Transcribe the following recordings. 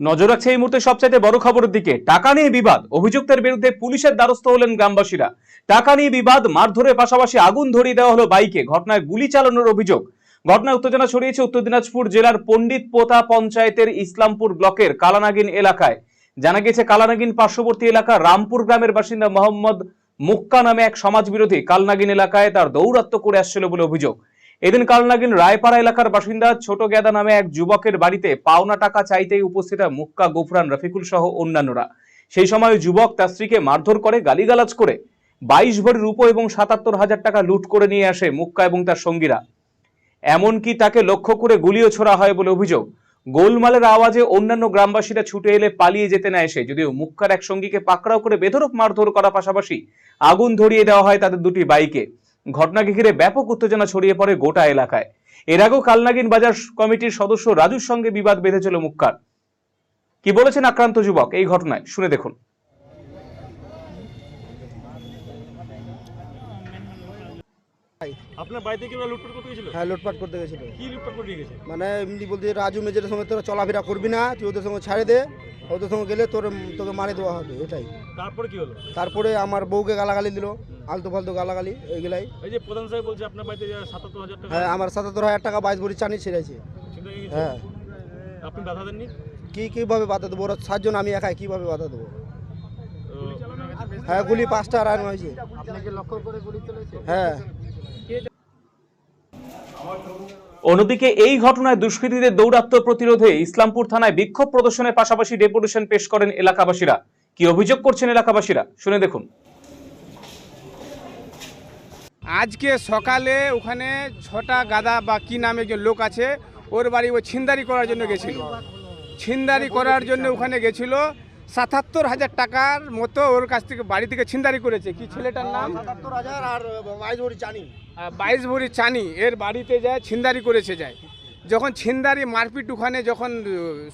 নজর রাখছে এই মুহূর্তে সবচাইতে বড় খবরের দিকে। টাকা নিয়ে বিবাদ। অভিযুক্তের বিরুদ্ধে পুলিশের দ্বারস্থ হলেন গ্রামবাসীরা। টাকা নিয়ে বিবাদ, মারধরের পাশাপাশি আগুন ধরিয়ে দেওয়া হলো বাইকে। ঘটনায় গুলি চালানোর অভিযোগ। ঘটনায় উত্তেজনা ছড়িয়েছে উত্তর দিনাজপুর জেলার পণ্ডিত পোতা পঞ্চায়েতের ইসলামপুর ব্লকের কালানাগিন এলাকায়। জানা গেছে কালানাগিন পার্শ্ববর্তী এলাকা রামপুর গ্রামের বাসিন্দা মোহাম্মদ মুক্কা নামে এক সমাজবিরোধী কালনাগিন এলাকায় তার দৌরাত্ম করে আসছিল বলে অভিযোগ। এদিন কালনাগিন রায়পাড়া এলাকার বাসিন্দা ছোট গেদা নামে এক যুবকের বাড়িতে পাওনা টাকা চাইতেই উপস্থিত মুক্কা গোফরান রফিকুল সহ অন্যান্যরা। সেই সময় যুবক তার স্ত্রীকে মারধর করে, গালিগালাজ করে বাইশ ভরি রূপো এবং সাতাত্তর হাজার টাকা লুট করে নিয়ে আসে মুক্কা এবং তার সঙ্গীরা। এমনকি তাকে লক্ষ্য করে গুলিও ছোড়া হয় বলে অভিযোগ। গোলমালের আওয়াজে অন্যান্য গ্রামবাসীরা ছুটে এলে পালিয়ে যেতে না এসে, যদিও মুক্কার এক সঙ্গীকে পাকড়াও করে বেধরক মারধর করা পাশাপাশি আগুন ধরিয়ে দেওয়া হয় তাদের দুটি বাইকে। ঘটনাকে ঘিরে ব্যাপক উত্তেজনা ছড়িয়ে পড়ে গোটা এলাকায়। এর আগেও কালনাগিন বাজার কমিটির সদস্য রাজুর সঙ্গে বিবাদ বেঁধেছিল মুক্কার। কি বলেছেন আক্রান্ত যুবক? এই ঘটনায় শুনে দেখুন। আপনার বাড়িতে কি ওরা লুটপাট করতে গেছিল? হ্যাঁ লুটপাট করতে গেছিল। কি লুটপাট করে গেছে? মানে এমনি বলতে রাজু মেজের সঙ্গে তোরা চলাফেরা করবি না তুই ওদের সঙ্গে ছাড়ে দে ওদের সঙ্গে গেলে তোর তোকে মারে দেওয়া হবে এটাই। তারপরে কি হলো? তারপরে আমার বউকে গালাগালি দিল আলতু ফালতু গালাগালি এইগুলাই। এই যে প্রধান সাহেব বলছে আপনার বাড়িতে সাতাত্তর হাজার টাকা হ্যাঁ আমার সাতাত্তর হাজার টাকা বাইশ ভরি চানি ছেড়েছে। হয়ে। হ্যাঁ। আপনি বাধা দেননি? কি কীভাবে বাধা দেবো? ওরা সাতজন আমি একাই কীভাবে বাধা দেবো? হ্যাঁ গুলি পাঁচটা রান হয়েছে। হ্যাঁ। অন্যদিকে এই ঘটনায় দুষ্কৃতীদের দৌরাত্ম প্রতিরোধে ইসলামপুর থানায় বিক্ষোভ প্রদর্শনের পাশাপাশি ডেপুটেশন পেশ করেন এলাকাবাসীরা। কি অভিযোগ করছেন এলাকাবাসীরা? শুনে দেখুন। আজকে সকালে ওখানে ছটা গাদা বা কি নামে একজন লোক আছে ওর বাড়ি ও ছিনদারি করার জন্য গেছিল। ছিনদারি করার জন্য ওখানে গেছিল। সাতাত্তর হাজার টাকার মতো ওর কাছ থেকে বাড়ি থেকে ছিনদারি করেছে। কি ছেলেটার নাম? সাতাত্তর হাজার আর চানি বাইশ ভরি চানি এর বাড়িতে যায় ছিনদারি করেছে যায়। যখন ছিনদারি মারপিট ওখানে যখন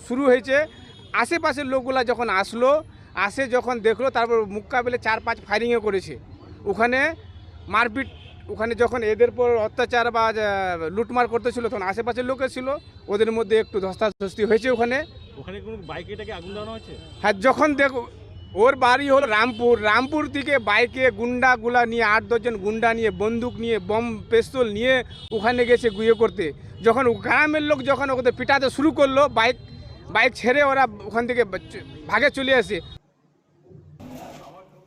শুরু হয়েছে আশেপাশের লোকগুলা যখন আসলো আসে যখন দেখল তারপর মুক্কাবেলে চার পাঁচ ফায়ারিংও করেছে। ওখানে মারপিট ওখানে যখন এদের পর অত্যাচার বা লুটমার করতেছিল তখন আশেপাশের লোক ছিল ওদের মধ্যে একটু ধস্তাধস্তি হয়েছে ওখানে। ওখানে কোনো বাইকে আগুন দেওয়ানো হয়েছে? হ্যাঁ যখন দেখো ওর বাড়ি হলো রামপুর। রামপুর থেকে বাইকে গুন্ডাগুলা নিয়ে আট দশজন গুন্ডা নিয়ে বন্দুক নিয়ে বম পেস্তল নিয়ে ওখানে গেছে গুয়ে করতে। যখন গ্রামের লোক যখন ওদের পিটাতে শুরু করল বাইক বাইক ছেড়ে ওরা ওখান থেকে ভাগে চলে আসে।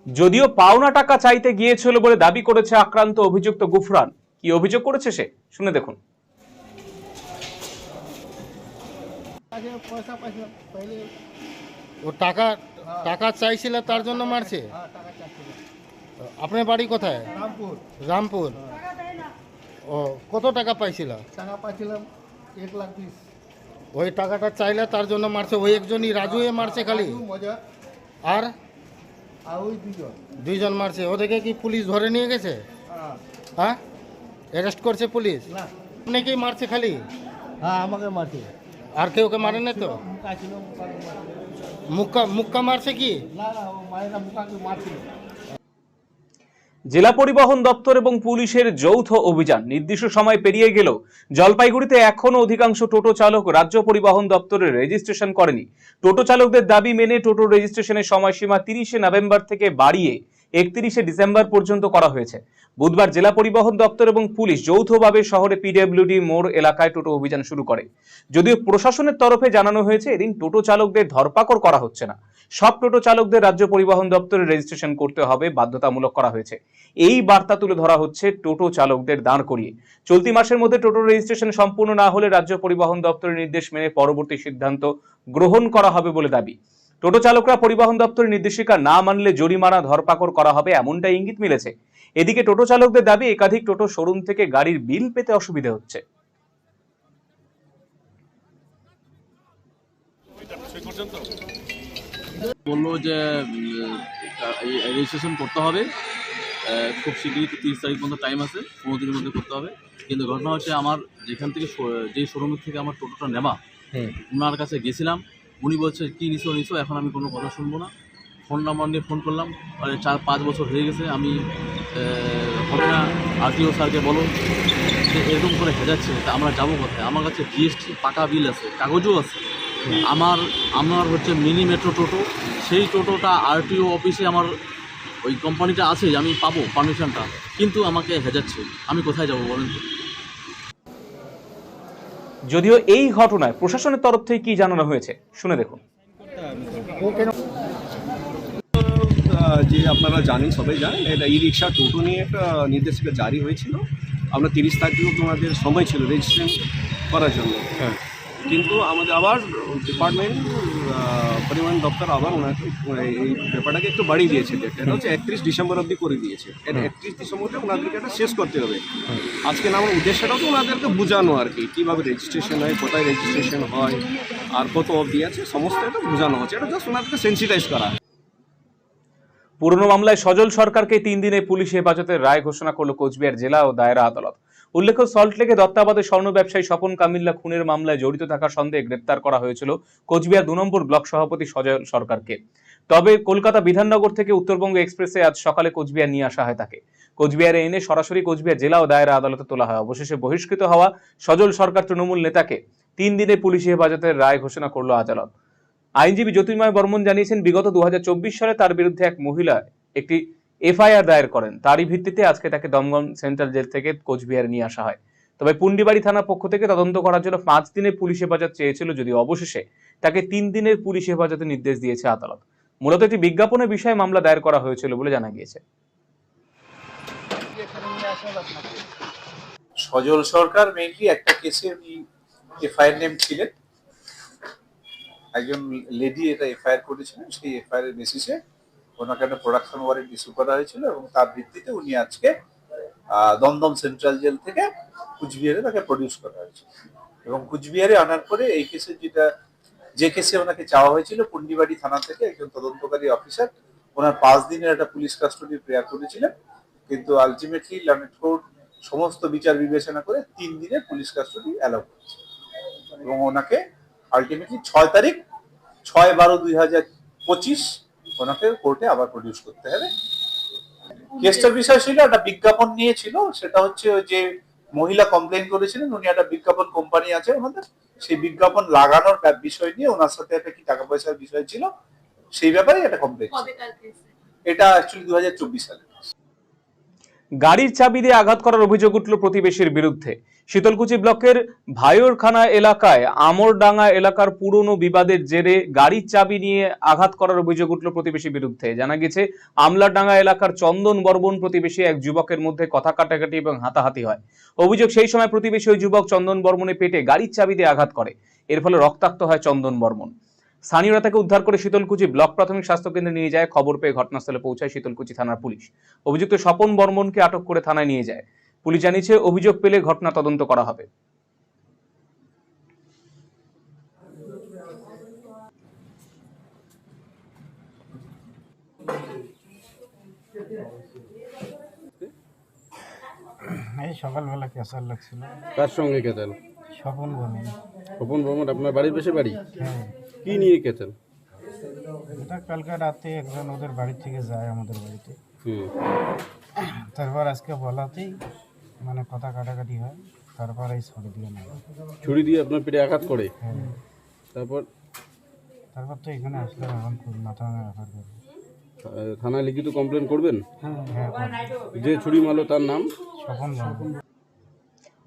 যদিও পাওনা টাকা চাইতে গিয়েছিল বলে দাবি করেছে আক্রান্ত অভিযুক্ত গুফরান। কি অভিযোগ করেছে সে? শুনে দেখুন। ও টাকা টাকা চাইছিল তার জন্য মারছে? আপনার বাড়ি কোথায়? রামপুর। রামপুর। ও কত টাকা পাইছিল? টাকা পাচ্ছিলাম এক লাখ বিশ। ওই টাকাটা চাইলে তার জন্য মারছে ওই একজনই রাজুয়ে মারছে খালি। আর? দুইজন। মারছে। ওদেরকে কি পুলিশ ধরে নিয়ে গেছে? হ্যাঁ। অ্যারেস্ট করছে পুলিশ? না। অনেকেই মারছে খালি? হ্যাঁ আমাকে মারছে। আর কেউ কে মারে না তো মুক্কা মুক্কা মারছে কি? না না মায়েরা মুখাকে মারছিল জেলা পরিবহন দপ্তর এবং পুলিশের যৌথ অভিযান নির্দিষ্ট সময় পেরিয়ে গেলেও জলপাইগুড়িতে এখনও অধিকাংশ টোটো চালক রাজ্য পরিবহন দপ্তরের রেজিস্ট্রেশন করেনি। টোটো চালকদের দাবি মেনে টোটো রেজিস্ট্রেশনের সময়সীমা তিরিশে নভেম্বর থেকে বাড়িয়ে একত্রিশে ডিসেম্বর পর্যন্ত করা হয়েছে। বুধবার জেলা পরিবহন দপ্তর এবং পুলিশ যৌথভাবে শহরে পিডব্লিউডি মোড় এলাকায় টোটো অভিযান শুরু করে। যদিও প্রশাসনের তরফে জানানো হয়েছে, এদিন টোটো চালকদের ধরপাকড় করা হচ্ছে না। সব টোটো চালকদের রাজ্য পরিবহন দপ্তরে রেজিস্ট্রেশন করতে হবে, বাধ্যতামূলক করা হয়েছে। এই বার্তা তুলে ধরা হচ্ছে টোটো চালকদের দাঁড় করিয়ে। চলতি মাসের মধ্যে টোটো রেজিস্ট্রেশন সম্পূর্ণ না হলে রাজ্য পরিবহন দপ্তরের নির্দেশ মেনে পরবর্তী সিদ্ধান্ত গ্রহণ করা হবে বলে দাবি। টোটো চালকরা পরিবহন দপ্তরের নির্দেশিকা না মানলে জরিমানা, ধরপাকড় করা হবে এমনটাই ইঙ্গিত মিলেছে। এদিকে টোটো চালকদের দাবি একাধিক টোটো শোরুম থেকে গাড়ির বিল পেতে অসুবিধা হচ্ছে। বলল যে রেজিস্ট্রেশন করতে হবে। খুব শীঘ্রই তিরিশ তারিখ পর্যন্ত টাইম আছে পনেরো দিনের মধ্যে করতে হবে। কিন্তু ঘটনা হচ্ছে আমার যেখান থেকে যে শোরুমের থেকে আমার টোটোটা নেওয়া ওনার কাছে গেছিলাম। উনি বলছে কী নিছো নিছো? এখন আমি কোনো কথা শুনব না। ফোন নাম্বার নিয়ে ফোন করলাম। মানে চার পাঁচ বছর হয়ে গেছে আমি আহ, হবে না আরটিও স্যারকে বলো যে এরকম করে হেজাচ্ছে তা আমরা যাব কোথায়? আমার কাছে জিএসটি পাকা বিল আছে কাগজও আছে। আমার আমার হচ্ছে মিনি মেট্রো টোটো সেই টোটোটা আরটিও অফিসে আমার ওই কোম্পানিটা আছে আমি পাবো পারমিশনটা কিন্তু আমাকে হেজাচ্ছে আমি কোথায় যাব বলেন তো? যদিও এই ঘটনায় প্রশাসনের তরফ থেকে কি জানানো হয়েছে? শুনে দেখুন। যে আপনারা জানেন সবাই জানেন এটা ই রিক্সা টোটো নিয়ে একটা নির্দেশিকা জারি হয়েছিল। আমরা তিরিশ তারিখেও তোমাদের সময় ছিল রেজিস্ট্রেশন করার জন্য। হ্যাঁ। কিন্তু আমাদের আবার ডিপার্টমেন্ট পরিবহন দপ্তর আবার ওনাকে এই ব্যাপারটাকে একটু বাড়িয়ে দিয়েছে। ডেটটা এটা হচ্ছে একত্রিশ ডিসেম্বর অবধি করে দিয়েছে। এটা একত্রিশ ডিসেম্বরে ওনাদেরকে এটা শেষ করতে হবে। আজকে না আমার উদ্দেশ্যটা তো ওনাদেরকে বোঝানো আর কি কীভাবে রেজিস্ট্রেশন হয় কোথায় রেজিস্ট্রেশন হয় আর কত অবধি আছে সমস্ত এটা বোঝানো হচ্ছে। এটা জাস্ট ওনাদেরকে সেন্সিটাইজ করা। পুরনো মামলায় সজল সরকারকে তিন দিনে পুলিশ হেফাজতের রায় ঘোষণা করল কোচবিহার জেলা ও দায়রা আদালত। উল্লেখ্য সল্টলেকে দত্তাবাদে স্বর্ণ ব্যবসায়ী স্বপন কামিল্লা খুনের মামলায় জড়িত থাকার সন্দেহে গ্রেপ্তার করা হয়েছিল কোচবিহার দু নম্বর ব্লক সভাপতি সজল সরকারকে। তবে কলকাতা বিধাননগর থেকে উত্তরবঙ্গ এক্সপ্রেসে আজ সকালে কোচবিহার নিয়ে আসা হয় তাকে। কোচবিহারে এনে সরাসরি কোচবিহার জেলা ও দায়রা আদালতে তোলা হয়। অবশেষে বহিষ্কৃত হওয়া সজল সরকার তৃণমূল নেতাকে তিন দিনে পুলিশি হেফাজতের রায় ঘোষণা করল আদালত। আইনজীবী জ্যোতির্ময় বর্মন জানিয়েছেন, বিগত দুহাজার চব্বিশ সালে তার বিরুদ্ধে এক মহিলা একটি এফআইআর দায়ের করেন। তারই ভিত্তিতে আজকে তাকে দমদম সেন্ট্রাল জেল থেকে কোচবিহারে নিয়ে আসা হয়। তবে পুন্ডিবাড়ি থানার পক্ষ থেকে তদন্ত করার জন্য পাঁচ দিনের পুলিশ হেফাজত চেয়েছিল যদি অবশেষে তাকে তিন দিনের পুলিশ হেফাজতে নির্দেশ দিয়েছে আদালত। মূলত একটি বিজ্ঞাপনের বিষয়ে মামলা দায়ের করা হয়েছিল বলে জানা গিয়েছে। সজল সরকার মেইনলি একটা কেসে এফআইআর নেম ছিলেন। একজন লেডি এটা এফআইআর করেছিলেন, সেই এফআইআর এর বেসিসে ওনাকে একটা প্রোডাকশন ওয়ারেন্ট ইস্যু করা হয়েছিল এবং তার ভিত্তিতে উনি আজকে দমদম সেন্ট্রাল জেল থেকে কুচবিহারে তাকে প্রডিউস করা হয়েছে। এবং কুচবিহারে আনার পরে এই কেসের যেটা, যে কেসে ওনাকে চাওয়া হয়েছিল, পুন্ডিবাড়ি থানা থেকে একজন তদন্তকারী অফিসার ওনার পাঁচ দিনের একটা পুলিশ কাস্টডি প্রেয়ার করেছিলেন, কিন্তু আলটিমেটলি লার্নেট কোর্ট সমস্ত বিচার বিবেচনা করে তিন দিনের পুলিশ কাস্টডি অ্যালাউ করেছে। এবং ওনাকে আলটিমেটলি ছয় তারিখ ছয় বারো দুই হাজার পঁচিশ ওনাকে কোর্টে আবার প্রডিউস করতে হবে। কেসটার বিষয় ছিল একটা বিজ্ঞাপন নিয়েছিল সেটা হচ্ছে ওই যে মহিলা কমপ্লেন করেছিলেন উনি একটা বিজ্ঞাপন কোম্পানি আছে ওনাদের সেই বিজ্ঞাপন লাগানোর বিষয় নিয়ে ওনার সাথে একটা কি টাকা পয়সার বিষয় ছিল সেই ব্যাপারে একটা কমপ্লেন এটা অ্যাকচুয়ালি দু হাজার চব্বিশ সালে। গাড়ির চাবি দিয়ে আঘাত করার অভিযোগ উঠল প্রতিবেশীর বিরুদ্ধে। শীতলকুচি ব্লকের ভাইয়রখানা এলাকায় আমরডাঙ্গা এলাকার পুরনো বিবাদের জেরে গাড়ির চাবি নিয়ে আঘাত করার অভিযোগ উঠল প্রতিবেশীর বিরুদ্ধে। জানা গেছে, আমলাডাঙ্গা এলাকার চন্দন বর্মন প্রতিবেশী এক যুবকের মধ্যে কথা কাটাকাটি এবং হাতাহাতি হয়। অভিযোগ সেই সময় প্রতিবেশী ওই যুবক চন্দন বর্মনের পেটে গাড়ির চাবি দিয়ে আঘাত করে। এর ফলে রক্তাক্ত হয় চন্দন বর্মন স্থানীয়রা তাকে উদ্ধার করে শীতলকুচি ব্লক প্রাথমিক স্বাস্থ্য কেন্দ্রে নিয়ে যায়। খবর পেয়ে ঘটনাস্থলে পৌঁছায় শীতলকুচি থানার পুলিশ। অভিযুক্ত স্বপন বর্মনকে আটক করে থানায় নিয়ে যায়। পুলিশ জানিয়েছে অভিযোগ পেলে ঘটনা তদন্ত করা হবে। এই সকালবেলা ক্যাসার লাগছিল। কার সঙ্গে গেছেন স্বপন বলে স্বপন ভ্রমণ আপনার বাড়ির পাশে বাড়ি? হ্যাঁ। কি নিয়ে গেছেন এটা কালকে রাতে একজন ওদের বাড়ি থেকে যায় আমাদের বাড়িতে। হুম। তারপর আজকে বলাতেই মানে কথা কাটাকাটি হয় তারপর এই ছড়ে দিয়ে নেয় ছুরি দিয়ে আপনার পেটে আঘাত করে? হ্যাঁ। তারপর? তারপর তো এখানে আসলে এখন খুব মাথা ব্যাপার আহ, থানায় লিখিত কমপ্লেন করবেন? হ্যাঁ যে ছুরি মারলো তার নাম? স্বপন বলে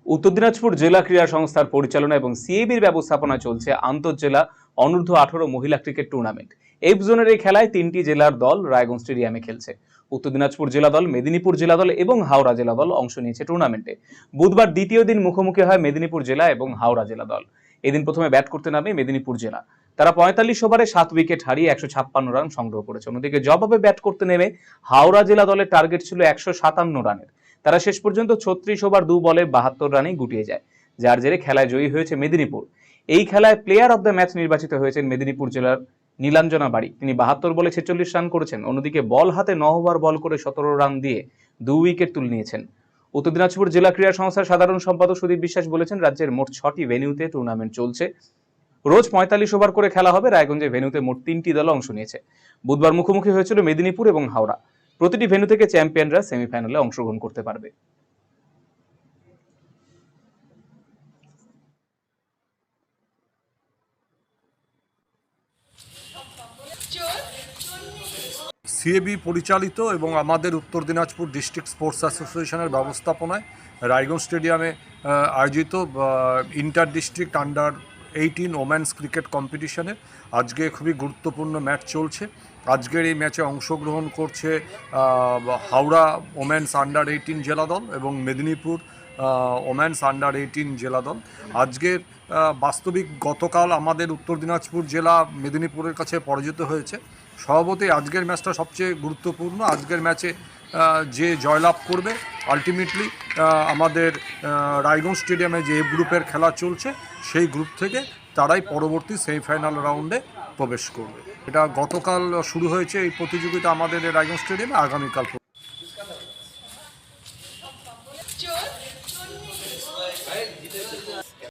উত্তর দিনাজপুর জেলা ক্রীড়া সংস্থার পরিচালনা এবং সিএবির ব্যবস্থাপনায় চলছে আন্তঃজেলা অনূর্ধ্ব আঠারো মহিলা ক্রিকেট টুর্নামেন্ট। এফ জোনের এই খেলায় তিনটি জেলার দল রায়গঞ্জ স্টেডিয়ামে খেলছে। উত্তর দিনাজপুর জেলা দল, মেদিনীপুর জেলা দল এবং হাওড়া জেলা দল অংশ নিয়েছে টুর্নামেন্টে বুধবার দ্বিতীয় দিন মুখোমুখি হয় মেদিনীপুর জেলা এবং হাওড়া জেলা দল। এদিন প্রথমে ব্যাট করতে নামে মেদিনীপুর জেলা। তারা পঁয়তাল্লিশ ওভারে সাত উইকেট হারিয়ে একশো ছাপ্পান্ন রান সংগ্রহ করেছে। অন্যদিকে জবাবে ব্যাট করতে নেমে হাওড়া জেলা দলের টার্গেট ছিল একশো সাতান্ন রানের তারা শেষ পর্যন্ত ছত্রিশ ওভার দু বলে বাহাত্তর রানেই গুটিয়ে যায়, যার জেরে খেলায় জয়ী হয়েছে মেদিনীপুর। এই খেলায় প্লেয়ার অব দ্য ম্যাচ নির্বাচিত হয়েছেন মেদিনীপুর জেলার নীলাঞ্জনা বাড়ি। তিনি বাহাত্তর বলে ছেচল্লিশ রান করেছেন। অন্যদিকে বল হাতে ন ওভার বল করে সতেরো রান দিয়ে দু উইকেট তুলে নিয়েছেন। উত্তর দিনাজপুর জেলা ক্রীড়া সংস্থার সাধারণ সম্পাদক সুদীপ বিশ্বাস বলেছেন, রাজ্যের মোট ছটি ভেন্যুতে টুর্নামেন্ট চলছে। রোজ পঁয়তাল্লিশ ওভার করে খেলা হবে। রায়গঞ্জে ভেন্যুতে মোট তিনটি দল অংশ নিয়েছে। বুধবার মুখোমুখি হয়েছিল মেদিনীপুর এবং হাওড়া। প্রতিটি ভেন্যু থেকে চ্যাম্পিয়নরা সেমিফাইনালে অংশগ্রহণ করতে পারবে। সিএবি পরিচালিত এবং আমাদের উত্তর দিনাজপুর ডিস্ট্রিক্ট স্পোর্টস অ্যাসোসিয়েশনের ব্যবস্থাপনায় রায়গঞ্জ স্টেডিয়ামে আয়োজিত inter district under eighteen women's cricket কম্পিটিশনে আজকে খুবই গুরুত্বপূর্ণ ম্যাচ চলছে। আজকের এই ম্যাচে অংশগ্রহণ করছে হাওড়া ওমেন্স আন্ডার এইটিন জেলা দল এবং মেদিনীপুর ওমেন্স আন্ডার এইটিন জেলা দল। আজকের বাস্তবিক গতকাল আমাদের উত্তর দিনাজপুর জেলা মেদিনীপুরের কাছে পরাজিত হয়েছে। স্বভাবতই আজকের ম্যাচটা সবচেয়ে গুরুত্বপূর্ণ। আজকের ম্যাচে যে জয়লাভ করবে আলটিমেটলি আমাদের রায়গঞ্জ স্টেডিয়ামে যে গ্রুপের খেলা চলছে, সেই গ্রুপ থেকে তারাই পরবর্তী সেমিফাইনাল রাউন্ডে প্রবেশ করবে। এটা গতকাল শুরু হয়েছে এই প্রতিযোগিতা আমাদের রায়গঞ্জ স্টেডিয়ামে, আগামীকাল